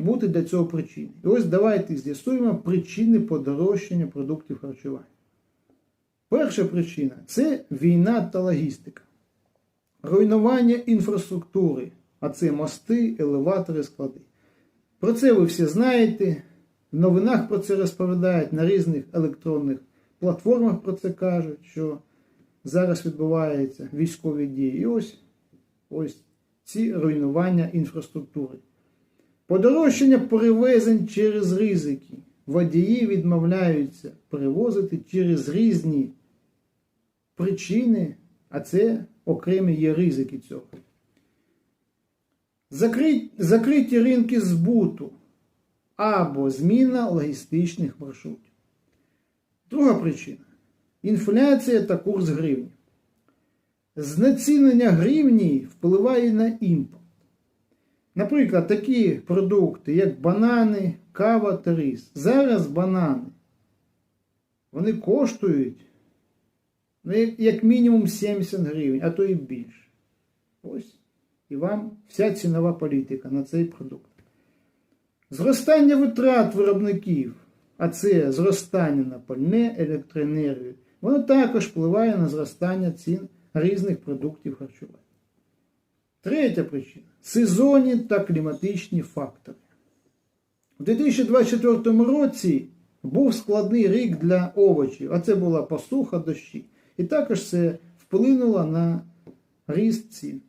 бути для цього причини. І ось давайте з'ясуємо причини подорожчання продуктів харчування. Перша причина це війна та логістика. Руйнування інфраструктури, а це мости, елеватори, склади. Про це ви всі знаєте. В новинах про це розповідають, на різних електронних платформах про це кажуть, що зараз відбуваються військові дії. І ось, ось ці руйнування інфраструктури. Подорожчання перевезень через ризики. Водії відмовляються перевозити через різні причини, а це окремі є ризики цього. Закриті, закриті ринки збуту або зміна логістичних маршрутів. Друга причина інфляція та курс гривні. Знецінення гривні впливає на імпорт. Наприклад, такі продукти, як банани, кава та рис. Зараз банани вони коштують ну, як, мінімум 70 гривень, а то і більше. Ось і вам вся цінова політика на цей продукт. Зростання витрат виробників, а це зростання на пальне, електроенергію, воно також впливає на зростання цін різних продуктів харчування. Третя причина сезонні та кліматичні фактори. У 2024 році був складний рік для овочів, а це була посуха дощі. І також це вплинуло на ріст цін.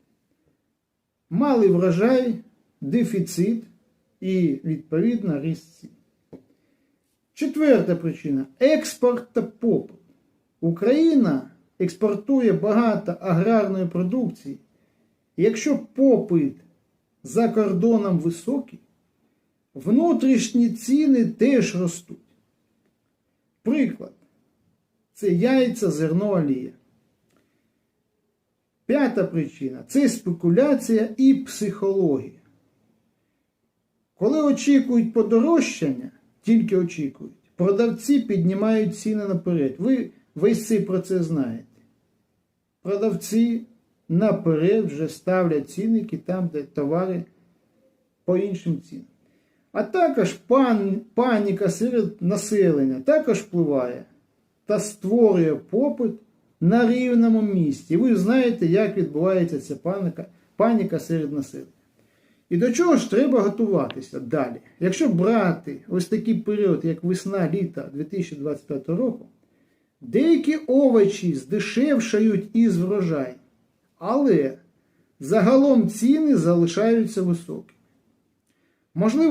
Малий врожай, дефіцит і, відповідно, ріст цін. Четверта причина експорт та попит. Україна експортує багато аграрної продукції. Якщо попит за кордоном високий, внутрішні ціни теж ростуть. Приклад. Це яйця, зерно, олія. П'ята причина це спекуляція і психологія. Коли очікують подорожчання, тільки очікують, продавці піднімають ціни наперед. Ви весь цей процес знаєте. Продавці наперед вже ставлять цінники там, де товари по іншим цінам. А також пан, паніка серед населення також впливає та створює попит на рівному місці. Ви знаєте, як відбувається ця паніка, паніка серед населення. І до чого ж треба готуватися далі? Якщо брати ось такий період, як весна літа 2025 року, деякі овочі здешевшають із врожай, але загалом ціни залишаються високими. Можливо,